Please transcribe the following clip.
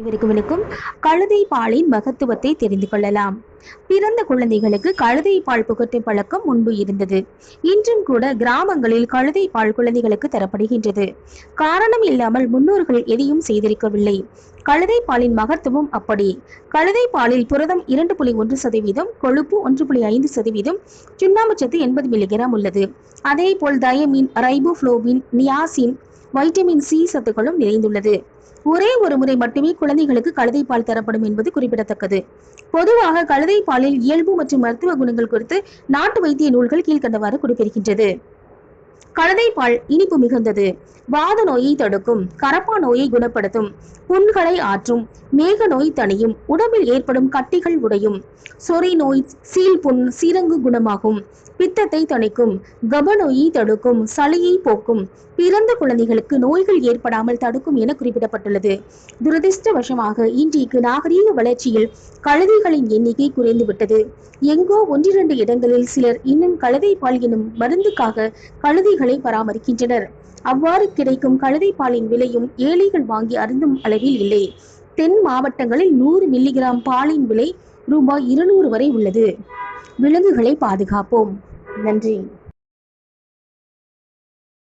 இவருக்கு வணக்கம் கழுதை பாலின் மகத்துவத்தை தெரிந்து கொள்ளலாம். பிறந்த குழந்தைகளுக்கு கழுதை பால் புகட்டும் பழக்கம் முன்பு இருந்தது. இன்றும் கூட கிராமங்களில் கழுதை பால் குழந்தைகளுக்கு தரப்படுகின்றது. காரணம் இல்லாமல் முன்னோர்கள் எதையும் செய்திருக்கவில்லை. கழுதை பாலின் மகத்துவம் அப்படி. கழுதை பாலில் புரதம் இரண்டு புள்ளி ஒன்று சதவீதம் கொழுப்பு ஒன்று புள்ளி ஐந்து சதவீதம் சுண்ணாம்புச்சத்து எண்பது மில்லிகிராம் உள்ளது. அதே போல் thiamine riboflavin niacin vitamin C சத்துக்களும் நிறைந்துள்ளது. ஒரே ஒரு முறை மட்டுமே குழந்தைகளுக்கு கழுதை பால் தரப்படும் என்பது குறிப்பிடத்தக்கது. பொதுவாக கழுதை பாலில் இயல்பு மற்றும் மருத்துவ குணங்கள் குறித்து நாட்டு வைத்திய நூல்கள் கீழ்கண்டவாறு குறிப்பிடுகின்றது. கழுதை பால் இனிப்பு மிகுந்தது. வாத நோயை தடுக்கும் கரப்பா நோயை குணப்படுத்தும் புண்களை ஆற்றும் மேக நோய் தணியும் உடம்பில் ஏற்படும் கட்டிகள் உடையும். சொறி நோய் சீல் புண் சீரங்கு குணமாகும். பித்தத்தை தணிக்கும் கப நோயை தடுக்கும் சளியை போக்கும் பிறந்த குழந்தைகளுக்கு நோய்கள் ஏற்படாமல் தடுக்கும் என குறிப்பிடப்பட்டுள்ளது. துரதிர்ஷ்டவசமாக இன்றைக்கு நாகரீக வளர்ச்சியில் கழுதைகளின் எண்ணிக்கை குறைந்துவிட்டது. எங்கோ ஒன்றிரண்டு இடங்களில் சிலர் இன்னும் கழுதை பால் எனும் மருந்துக்காக கழுதைகள் கழுதைகளை பராமரிக்கின்றனர். அவ்வாறு கிடைக்கும் கழுதை பாலின் விலையும் ஏழைகள் வாங்கி அருந்தும் அளவில் இல்லை. தென் மாவட்டங்களில் நூறு மில்லிகிராம் பாலின் விலை ரூபாய் இருநூறு வரை உள்ளது. விலங்குகளை பாதுகாப்போம். நன்றி.